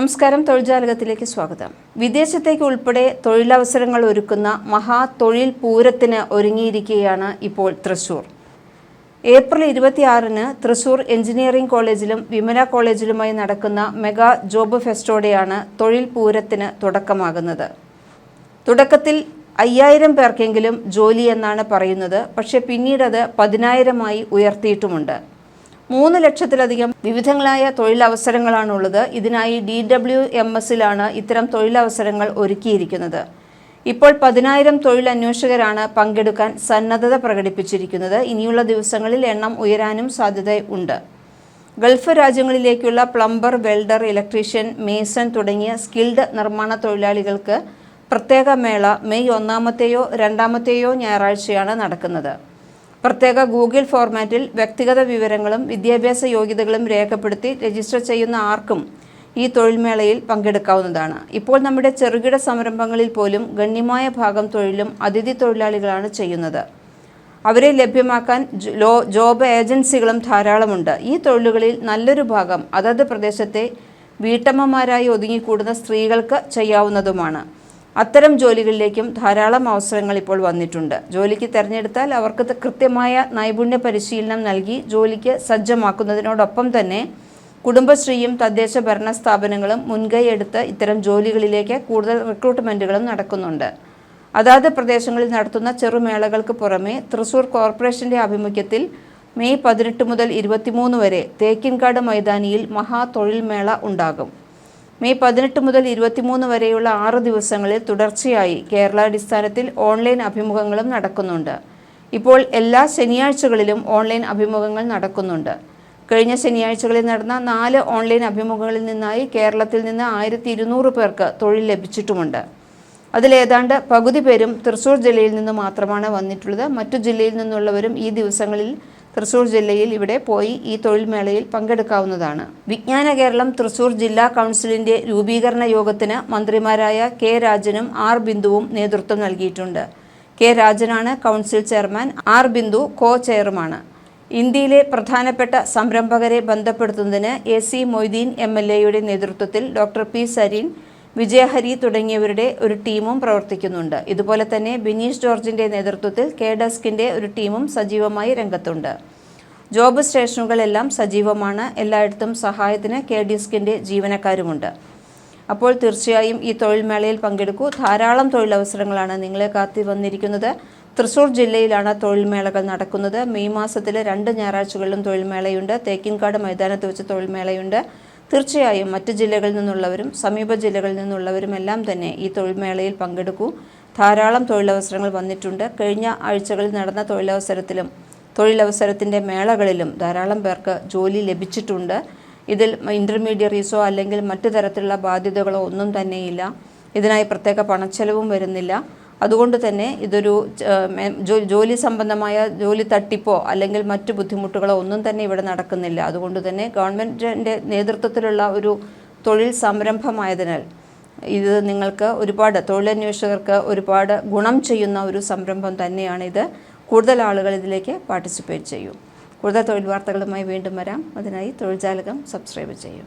നമസ്കാരം തൊഴിൽജാലകത്തിലേക്ക് സ്വാഗതം. വിദേശത്തേക്ക് ഉൾപ്പെടെ തൊഴിലവസരങ്ങൾ ഒരുക്കുന്ന മഹാ തൊഴിൽ പൂരത്തിന് ഒരുങ്ങിയിരിക്കുകയാണ് ഇപ്പോൾ തൃശൂർ. ഏപ്രിൽ ഇരുപത്തിയാറിന് തൃശൂർ എഞ്ചിനീയറിംഗ് കോളേജിലും വിമല കോളേജിലുമായി നടക്കുന്ന മെഗാ ജോബ് ഫെസ്റ്റോടെയാണ് തൊഴിൽ പൂരത്തിന് തുടക്കമാകുന്നത്. തുടക്കത്തിൽ അയ്യായിരം പേർക്കെങ്കിലും ജോലി എന്നാണ് പറയുന്നത്. പക്ഷേ പിന്നീടത് പതിനായിരമായി ഉയർത്തിയിട്ടുമുണ്ട്. മൂന്ന് ലക്ഷത്തിലധികം വിവിധങ്ങളായ തൊഴിലവസരങ്ങളാണുള്ളത്. ഇതിനായി ഡി ഡബ്ല്യു എം എസിലാണ് ഇത്തരം തൊഴിലവസരങ്ങൾ ഒരുക്കിയിരിക്കുന്നത്. ഇപ്പോൾ പതിനായിരം തൊഴിലന്വേഷകരാണ് പങ്കെടുക്കാൻ സന്നദ്ധത പ്രകടിപ്പിച്ചിരിക്കുന്നത്. ഇനിയുള്ള ദിവസങ്ങളിൽ എണ്ണം ഉയരാനും സാധ്യതയുണ്ട്. ഗൾഫ് രാജ്യങ്ങളിലേക്കുള്ള പ്ലംബർ വെൽഡർ ഇലക്ട്രീഷ്യൻ മേസൺ തുടങ്ങിയ സ്കിൽഡ് നിർമ്മാണ തൊഴിലാളികൾക്ക് പ്രത്യേക മേള മെയ് ഒന്നാമത്തെയോ രണ്ടാമത്തെയോ ഞായറാഴ്ചയാണ് നടക്കുന്നത്. പ്രത്യേക ഗൂഗിൾ ഫോർമാറ്റിൽ വ്യക്തിഗത വിവരങ്ങളും വിദ്യാഭ്യാസ യോഗ്യതകളും രേഖപ്പെടുത്തി രജിസ്റ്റർ ചെയ്യുന്ന ആർക്കും ഈ തൊഴിൽമേളയിൽ പങ്കെടുക്കാവുന്നതാണ്. ഇപ്പോൾ നമ്മുടെ ചെറുകിട സംരംഭങ്ങളിൽ പോലും ഗണ്യമായ ഭാഗം തൊഴിലും അതിഥി തൊഴിലാളികളാണ് ചെയ്യുന്നത്. അവരെ ലഭ്യമാക്കാൻ ജോബ് ഏജൻസികളും ധാരാളമുണ്ട്. ഈ തൊഴിലുകളിൽ നല്ലൊരു ഭാഗം അതത് പ്രദേശത്തെ വീട്ടമ്മമാരായി ഒതുങ്ങിക്കൂടുന്ന സ്ത്രീകൾക്ക് ചെയ്യാവുന്നതുമാണ്. അത്തരം ജോലികളിലേക്കും ധാരാളം അവസരങ്ങൾ ഇപ്പോൾ വന്നിട്ടുണ്ട്. ജോലിക്ക് തിരഞ്ഞെടുത്താൽ അവർക്ക് കൃത്യമായ നൈപുണ്യ പരിശീലനം നൽകി ജോലിക്ക് സജ്ജമാക്കുന്നതിനോടൊപ്പം തന്നെ കുടുംബശ്രീയും തദ്ദേശ ഭരണ സ്ഥാപനങ്ങളും മുൻകൈ എടുത്ത് ഇത്തരം ജോലികളിലേക്ക് കൂടുതൽ റിക്രൂട്ട്മെന്റുകളും നടക്കുന്നുണ്ട്. അതാത് പ്രദേശങ്ങളിൽ നടത്തുന്ന ചെറുമേളകൾക്ക് പുറമെ തൃശൂർ കോർപ്പറേഷന്റെ ആഭിമുഖ്യത്തിൽ മെയ് പതിനെട്ട് മുതൽ ഇരുപത്തിമൂന്ന് വരെ തേക്കിൻകാട് മൈതാനിയിൽ മഹാ തൊഴിൽ മേള ഉണ്ടാകും. മെയ് പതിനെട്ട് മുതൽ ഇരുപത്തിമൂന്ന് വരെയുള്ള ആറ് ദിവസങ്ങളിൽ തുടർച്ചയായി കേരളാടിസ്ഥാനത്തിൽ ഓൺലൈൻ അഭിമുഖങ്ങളും നടക്കുന്നുണ്ട്. ഇപ്പോൾ എല്ലാ ശനിയാഴ്ചകളിലും ഓൺലൈൻ അഭിമുഖങ്ങൾ നടക്കുന്നുണ്ട്. കഴിഞ്ഞ ശനിയാഴ്ചകളിൽ നടന്ന നാല് ഓൺലൈൻ അഭിമുഖങ്ങളിൽ നിന്നായി കേരളത്തിൽ നിന്ന് ആയിരത്തി ഇരുന്നൂറ് പേർക്ക് തൊഴിൽ ലഭിച്ചിട്ടുമുണ്ട്. അതിലേതാണ്ട് പകുതി പേരും തൃശൂർ ജില്ലയിൽ നിന്ന് മാത്രമാണ് വന്നിട്ടുള്ളത്. മറ്റു ജില്ലയിൽ നിന്നുള്ളവരും ഈ ദിവസങ്ങളിൽ തൃശ്ശൂർ ജില്ലയിൽ ഇവിടെ പോയി ഈ തൊഴിൽ മേളയിൽ പങ്കെടുക്കാവുന്നതാണ്. വിജ്ഞാന കേരളം തൃശൂർ ജില്ലാ കൗൺസിലിന്റെ രൂപീകരണ യോഗത്തിന് മന്ത്രിമാരായ കെ രാജനും ആർ ബിന്ദുവും നേതൃത്വം നൽകിയിട്ടുണ്ട്. K രാജനാണ് council chairman R Bindu co ചെയറുമാണ് ഇന്ത്യയിലെ പ്രധാനപ്പെട്ട സംരംഭകരെ ബന്ധപ്പെടുത്തുന്നതിന് A C Moideen M L എയുടെ നേതൃത്വത്തിൽ ഡോക്ടർ പി സരീൻ വിജയഹരി തുടങ്ങിയവരുടെ ഒരു ടീമും പ്രവർത്തിക്കുന്നുണ്ട്. ഇതുപോലെ തന്നെ ബിനീഷ് ജോർജിന്റെ നേതൃത്വത്തിൽ കെ ഡെസ്കിന്റെ ഒരു ടീമും സജീവമായി രംഗത്തുണ്ട്. ജോബ് സ്റ്റേഷനുകളെല്ലാം സജീവമാണ്. എല്ലായിടത്തും സഹായത്തിന് കെ ഡെസ്കിന്റെ ജീവനക്കാരുമുണ്ട്. അപ്പോൾ തീർച്ചയായും ഈ തൊഴിൽ മേളയിൽ പങ്കെടുക്കൂ. ധാരാളം തൊഴിലവസരങ്ങളാണ് നിങ്ങളെ കാത്തി വന്നിരിക്കുന്നത്. തൃശ്ശൂർ ജില്ലയിലാണ് തൊഴിൽ മേളകൾ നടക്കുന്നത്. മെയ് മാസത്തിലെ രണ്ട് ഞായറാഴ്ചകളിലും തൊഴിൽ മേളയുണ്ട്. തേക്കിൻകാട് മൈതാനത്ത് വെച്ച് തൊഴിൽ മേളയുണ്ട്. തീർച്ചയായും മറ്റ് ജില്ലകളിൽ നിന്നുള്ളവരും സമീപ ജില്ലകളിൽ നിന്നുള്ളവരും എല്ലാം തന്നെ ഈ തൊഴിൽമേളയിൽ പങ്കെടുക്കൂ. ധാരാളം തൊഴിലവസരങ്ങൾ വന്നിട്ടുണ്ട്. കഴിഞ്ഞ ആഴ്ചകളിൽ നടന്ന തൊഴിലവസരത്തിലും തൊഴിലവസരത്തിന്റെ മേളകളിലും ധാരാളം പേർക്ക് ജോലി ലഭിച്ചിട്ടുണ്ട്. ഇതിൽ ഇന്റർമീഡിയറീസോ അല്ലെങ്കിൽ മറ്റു തരത്തിലുള്ള ബാധ്യതകളോ ഒന്നും തന്നെയില്ല. ഇതിനായി പ്രത്യേക പണച്ചെലവും വരുന്നില്ല. അതുകൊണ്ട് തന്നെ ഇതൊരു ജോലി സംബന്ധമായ ജോലി തട്ടിപ്പോ അല്ലെങ്കിൽ മറ്റു ബുദ്ധിമുട്ടുകളോ ഒന്നും തന്നെ ഇവിടെ നടക്കുന്നില്ല. അതുകൊണ്ട് തന്നെ ഗവൺമെന്റിന്റെ നേതൃത്വത്തിലുള്ള ഒരു തൊഴിൽ സംരംഭമായതിനാൽ ഇത് നിങ്ങൾക്ക് ഒരുപാട് തൊഴിലന്വേഷകർക്ക് ഒരുപാട് ഗുണം ചെയ്യുന്ന ഒരു സംരംഭം തന്നെയാണ് ഇത് കൂടുതൽ ആളുകൾ ഇതിലേക്ക് പാർട്ടിസിപ്പേറ്റ് ചെയ്യും. കൂടുതൽ തൊഴിൽ വാർത്തകളുമായി വീണ്ടും വരാം. അതിനായി തൊഴിൽ ജാലകം സബ്സ്ക്രൈബ് ചെയ്യും.